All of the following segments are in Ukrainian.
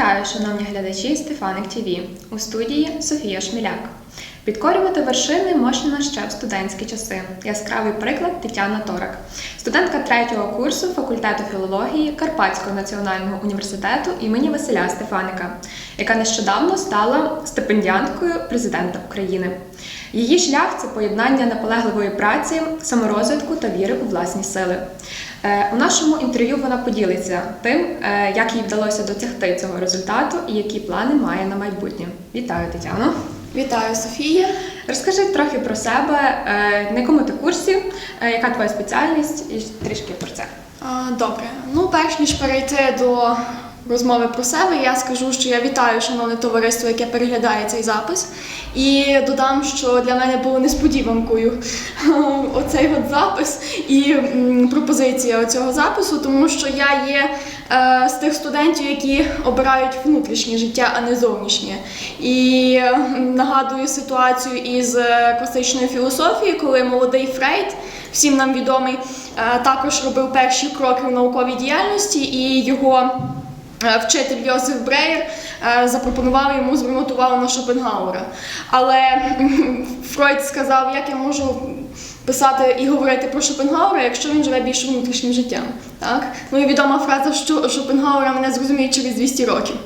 Вітаю, шановні глядачі Стефаник ТВ. У студії Софія Шміляк. Підкорювати вершини можна ще в студентські часи. Яскравий приклад Тетяна Торак, студентка третього курсу факультету філології Карпатського національного університету імені Василя Стефаника, яка нещодавно стала стипендіанткою президента України. Її шлях це поєднання наполегливої праці, саморозвитку та віри у власні сили. Е, У нашому інтерв'ю вона поділиться тим, е, як їй вдалося досягти цього результату і які плани має на майбутнє. Вітаю, Тетяно! Вітаю, Софія. Розкажи трохи про себе, е, на якому ти курсі, е, яка твоя спеціальність, і трішки про це. Добре. Ну, перш ніж перейти до розмови про себе, я скажу, що я вітаю шановне товариство, яке переглядає цей запис. І додам, що для мене було несподіванкою оцей от запис і пропозиція цього запису, тому що я є е, з тих студентів, які обирають внутрішнє життя, а не зовнішнє. І нагадую ситуацію із е, класичної філософії, коли молодий Фрейд, всім нам відомий, е, також робив перші кроки в науковій діяльності, і його вчитель Йосиф Бреєр е, запропонував йому увагу на Шопенгауера. Але Фройд сказав, як я можу писати і говорити про Шопенгауера, якщо він живе більш внутрішнім життям. Так? Ну і відома фраза, що Шопенгауера мене зрозуміють через 200 років.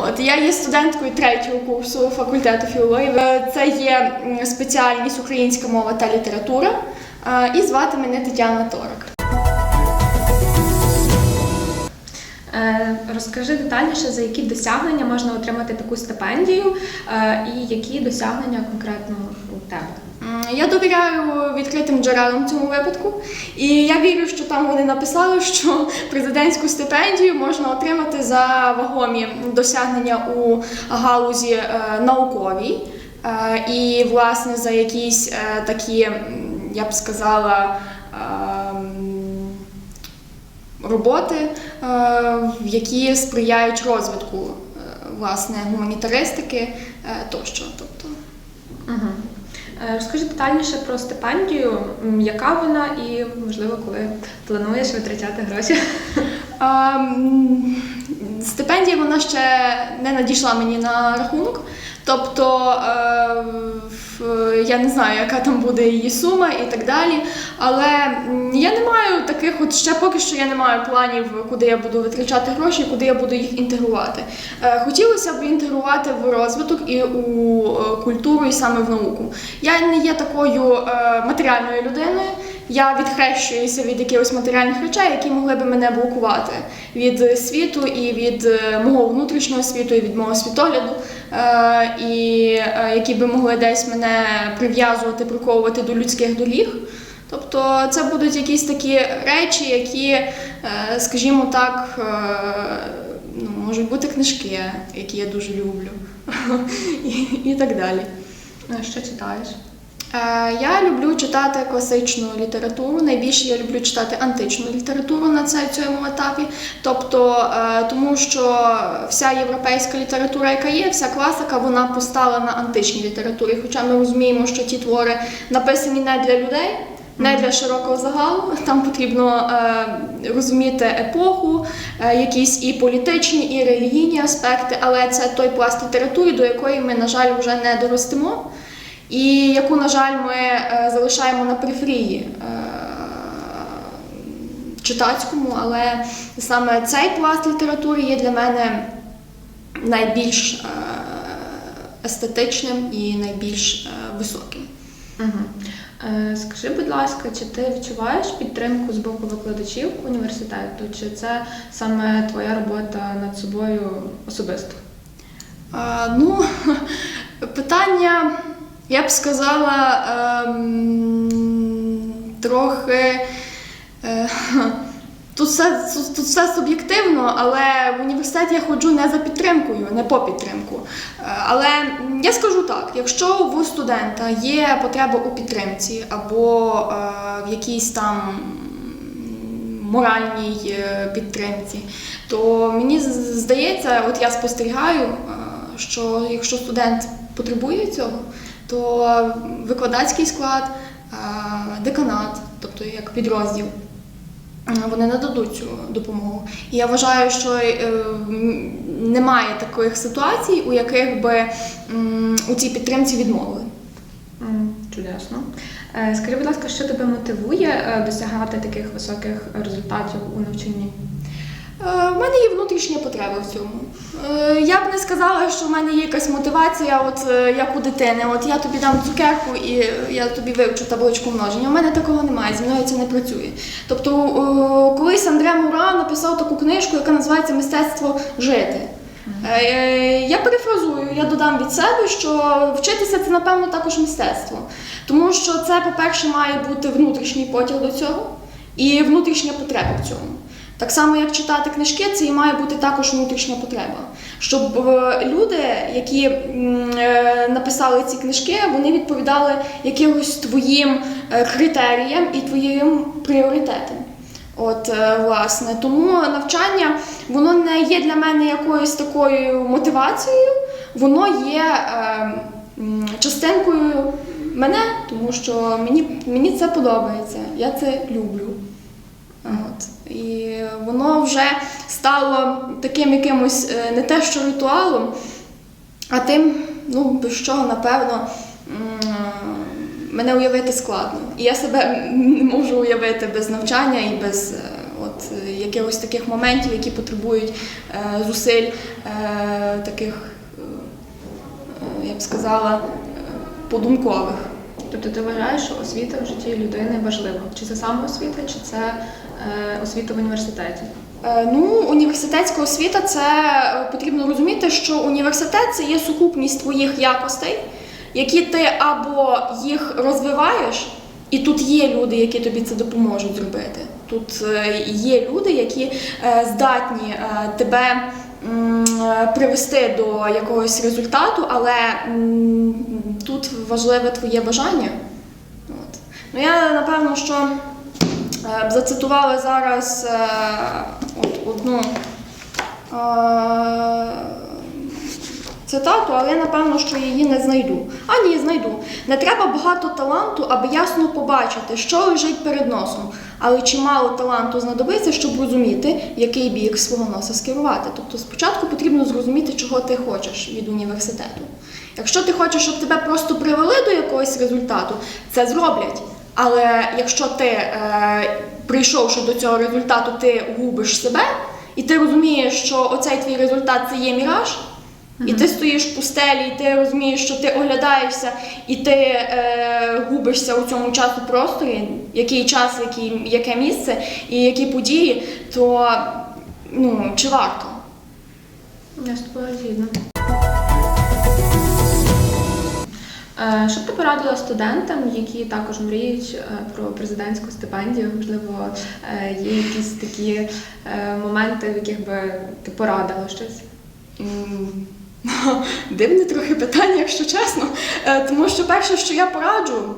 От я є студенткою третього курсу факультету філології. Е, Це є спеціальність українська мова та література. Е, І звати мене Тетяна Торок. Розкажи детальніше, за які досягнення можна отримати таку стипендію, е, і які досягнення конкретно у тебе. Я довіряю відкритим джерелам в цьому випадку, і я вірю, що там вони написали, що президентську стипендію можна отримати за вагомі досягнення у галузі е, науковій, е, і власне за якісь е, такі, я б сказала. ем, роботи, е, які сприяють розвитку е, власне гуманітаристики е, тощо. Тобто, Угу. Розкажи детальніше про стипендію, яка вона і, можливо, коли плануєш витрачати гроші. А, стипендія вона ще не надійшла мені на рахунок. Тобто я не знаю, яка там буде її сума і так далі. Але я не маю таких, от ще поки що я не маю планів, куди я буду витрачати гроші, куди я буду їх інтегрувати. Е, Хотілося б інтегрувати в розвиток і у е, культуру, і саме в науку. Я не є такою е, матеріальною людиною. Я відхрещуюся від якихось матеріальних речей, які могли би мене блокувати від світу і від е, мого внутрішнього світу, і від мого світогляду, е, і е, які би могли десь мене прив'язувати, приковувати до людських доріг. Тобто це будуть якісь такі речі, які, е, скажімо так, е, ну, можуть бути книжки, які я дуже люблю, і, і так далі. Е, Що читаєш? Е, Я люблю читати класичну літературу. Найбільше я люблю читати античну літературу на цьому етапі. Тобто, е, тому що вся європейська література, яка є, вся класика, вона постала на античній літературі. Хоча ми розуміємо, що ті твори написані не для людей. Не для широкого загалу, там потрібно е, розуміти епоху, е, якісь і політичні, і релігійні аспекти, але це той пласт літератури, до якої ми, на жаль, вже не доростемо і яку, на жаль, ми е, залишаємо на периферії е, читацькому, але саме цей пласт літератури є для мене найбільш е, естетичним і найбільш високим. Угу. Скажи, будь ласка, чи ти відчуваєш підтримку з боку викладачів університету, чи це саме твоя робота над собою особисто? Е, Ну, питання, я б сказала, ем, трохи. е, Тут все, тут, тут все суб'єктивно, але в університет я ходжу не за підтримкою, не по підтримку. Е, Але я скажу так: якщо у студента є потреба у підтримці або е, в якійсь там моральній е, підтримці, то мені здається, от я спостерігаю, е, що якщо студент потребує цього, то викладацький склад, деканат, тобто як підрозділ, вони нададуть цю допомогу. І я вважаю, що е, немає таких ситуацій, у яких би у цій підтримці відмовили. Чудесно. Е, Скажи, будь ласка, що тебе мотивує е, досягати таких високих результатів у навчанні? Е, В мене є внутрішня потреба в цьому. Е, Я б не сказала, що в мене є якась мотивація, от е, як у дитини. От я тобі дам цукерку і я тобі вивчу табличку множення. У мене такого немає, зі мною це не працює. Тобто, е, колись Андре Мура написав таку книжку, яка називається Мистецтво жити. Е, Я перефразую, я додам від себе, що вчитися це, напевно, також мистецтво. Тому що це, по-перше, має бути внутрішній потяг до цього і внутрішня потреба в цьому. Так само, як читати книжки, це і має бути також внутрішня потреба. Щоб е, люди, які е, написали ці книжки, вони відповідали якимось твоїм е, критеріям і твоїм пріоритетам. От, власне, тому навчання воно не є для мене якоюсь такою мотивацією, воно є е, частинкою мене, тому що мені, мені це подобається, я це люблю. От. І воно вже стало таким якимось е, не те, що ритуалом, а тим, ну, без чого, напевно, мене уявити складно. І я себе не можу уявити без навчання і без е, от, якихось таких моментів, які потребують е, зусиль таких, я б сказала, подумкових. Тобто ти вважаєш, що освіта в житті людини важлива? Чи це саме освіта, чи це е, освіта в університеті? Е, Ну, університетська освіта це е, потрібно розуміти, що університет це є сукупність твоїх якостей, які ти або їх розвиваєш, і тут є люди, які тобі це допоможуть зробити. Тут е, є люди, які здатні тебе привести до якогось результату, але тут важливе твоє бажання. От. Ну, я напевно, що е, б зацитувала зараз е, от, одну е, цитату, але напевно, що її не знайду. А ні, знайду. Не треба багато таланту, аби ясно побачити, що лежить перед носом. Але чимало таланту знадобиться, щоб розуміти, який бік свого носа скерувати. Тобто спочатку потрібно зрозуміти, чого ти хочеш від університету. Якщо ти хочеш, щоб тебе просто привели до якогось результату, це зроблять. Але якщо ти, е, прийшовши до цього результату, ти губиш себе, і ти розумієш, що оцей твій результат це є міраж, і ти стоїш в пустелі, і ти розумієш, що ти оглядаєшся, і ти е, губишся у цьому часу просторі, який час, який, яке місце і які події, то ну, чи варто? Я з тобою згідна. Е, Що б ти порадила студентам, які також мріють е, про президентську стипендію? Можливо, е, є якісь такі е, моменти, в яких би ти порадила щось? М, Дивне трохи питання, якщо чесно. Е, Тому що перше, що я пораджу,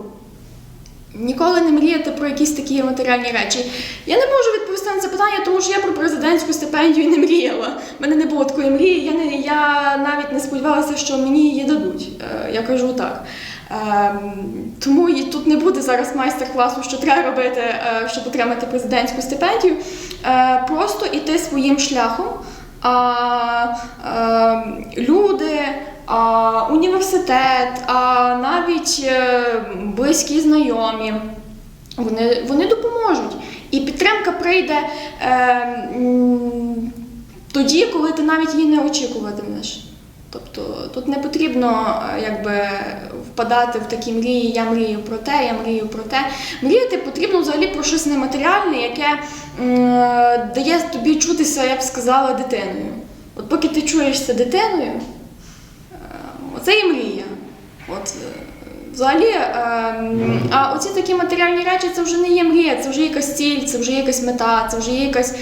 ніколи не мріяти про якісь такі матеріальні речі. Я не можу відповісти на це питання, тому що я про президентську стипендію не мріяла. У мене не було такої мрії, я, не, я навіть не сподівалася, що мені її дадуть. Е, Я кажу так. Ем, Тому і тут не буде зараз майстер-класу, що треба робити, е, щоб отримати президентську стипендію. Просто іти своїм шляхом. А, а, люди, а, університет, а навіть е, близькі знайомі. Вони, вони допоможуть. І підтримка прийде е, тоді, коли ти навіть її не очікуватимеш. Тобто тут не потрібно е, якби, впадати в такі мрії, я мрію про те, я мрію про те. Мріяти потрібно взагалі про щось нематеріальне, яке е, дає тобі чутися, я б сказала, дитиною. От поки ти чуєшся дитиною, е, оце і мрія. От, взагалі, а оці такі матеріальні речі це вже не є мрія, це вже якась ціль, це вже якась мета, це вже якась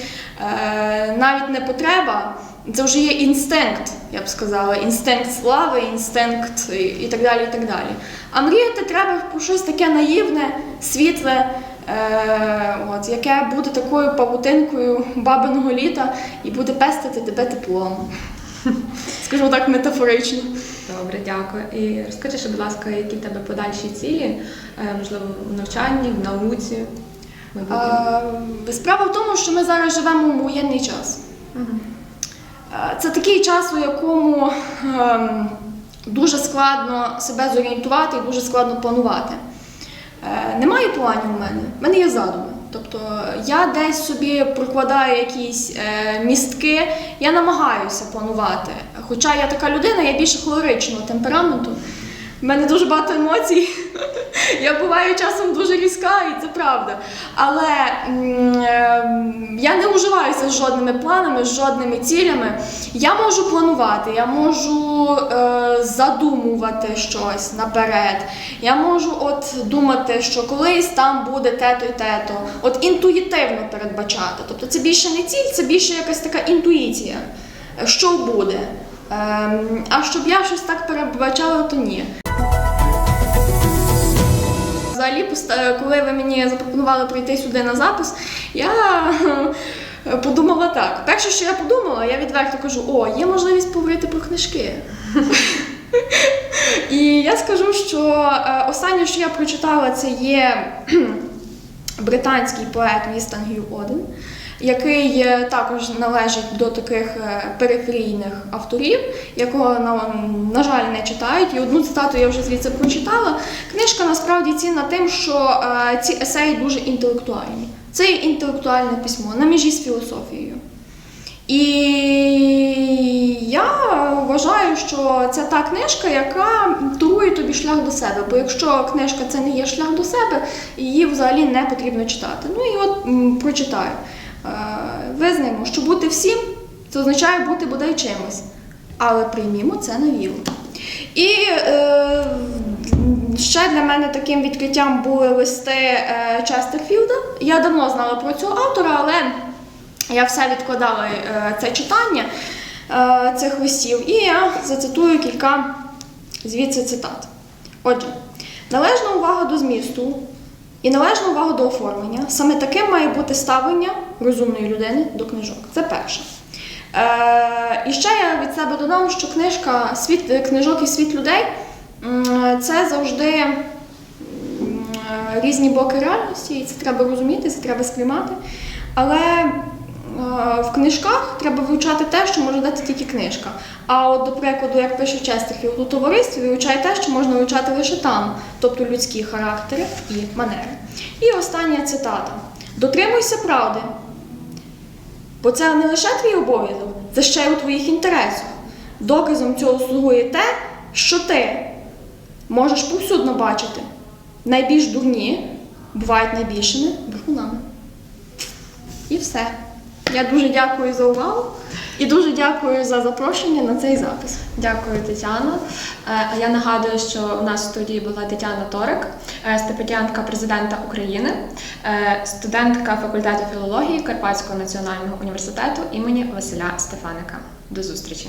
навіть не потреба, це вже є інстинкт, я б сказала, інстинкт слави, інстинкт і, і так далі. і так далі. А мріяти треба про щось таке наївне, світле. Е, от, яке буде такою павутинкою бабиного літа і буде пестити тебе теплом. Скажу так метафорично. Добре, дякую. І розкажи, ще, будь ласка, які в тебе подальші цілі, е, можливо, в навчанні, в науці? Е, Справа в тому, що ми зараз живемо в воєнний час. Мгм. Е, Це такий час, у якому ем, дуже складно себе зорієнтувати і дуже складно планувати. Е, Немає планів у мене, в мене є задуми. Тобто я десь собі прокладаю якісь е, містки, я намагаюся планувати. Хоча я така людина, я більше холоричного темпераменту. У мене дуже багато емоцій. Я буваю часом дуже різка, і це правда. Але м, е, я не уживаюся з жодними планами, з жодними цілями. Я можу планувати, я можу е, задумувати щось наперед. Я можу от думати, що колись там буде те-то і те-то. От інтуїтивно передбачати. Тобто це більше не ціль, це більше якась така інтуїція, е, що буде. Ем, а щоб я щось так передбачала, то ні. Взагалі, коли ви мені запропонували прийти сюди на запис, я подумала так. Перше, що я подумала, я відверто кажу: о, є можливість поговорити про книжки. І я скажу, що е, останнє, що я прочитала, це є британський поет Вістан Гью Оден, який е, також належить до таких е, периферійних авторів, якого на, жаль не читають. І одну цитату я вже звідси прочитала. Книжка насправді цінна тим, що е, ці есеї дуже інтелектуальні. Це є інтелектуальне письмо на межі з філософією. І я вважаю, що це та книжка, яка турує тобі шлях до себе. Бо якщо книжка це не є шлях до себе, її взагалі не потрібно читати. Ну і от прочитаю. Е, Визнаємо, що бути всім це означає бути бодай чимось. Але приймімо це на віру. І е, ще для мене таким відкриттям були листи е, Честерфілда. Я давно знала про цього автора, але я все відкладала е, це читання е, цих листів, і я зацитую кілька звідси цитат. Отже, належна увага до змісту і належна увага до оформлення. Саме таким має бути ставлення розумної людини до книжок. Це перше. Е, і ще я від себе додам, що книжка світ, книжок і світ людей це завжди е, різні боки реальності, і це треба розуміти, це треба сприймати. Але е, в книжках треба вивчати те, що може дати книжка. А от, до прикладу, як пише Честерфілд у товаристві, вивчає те, що можна вивчати лише там, тобто людські характери і манери. І остання цитата: Дотримуйся правди, бо це не лише твій обов'язок, це ще й у твоїх інтересах. Доказом цього слугує те, що ти можеш повсюдно бачити. Найбільш дурні бувають найбільшими брехунами. І все. Я дуже дякую за увагу і дуже дякую за запрошення на цей запис. Дякую, Тетяно. Е, я нагадую, що у нас в студії була Тетяна Торик, е, стипендіантка президента України, е, студентка факультету філології Карпатського національного університету імені Василя Стефаника. До зустрічі!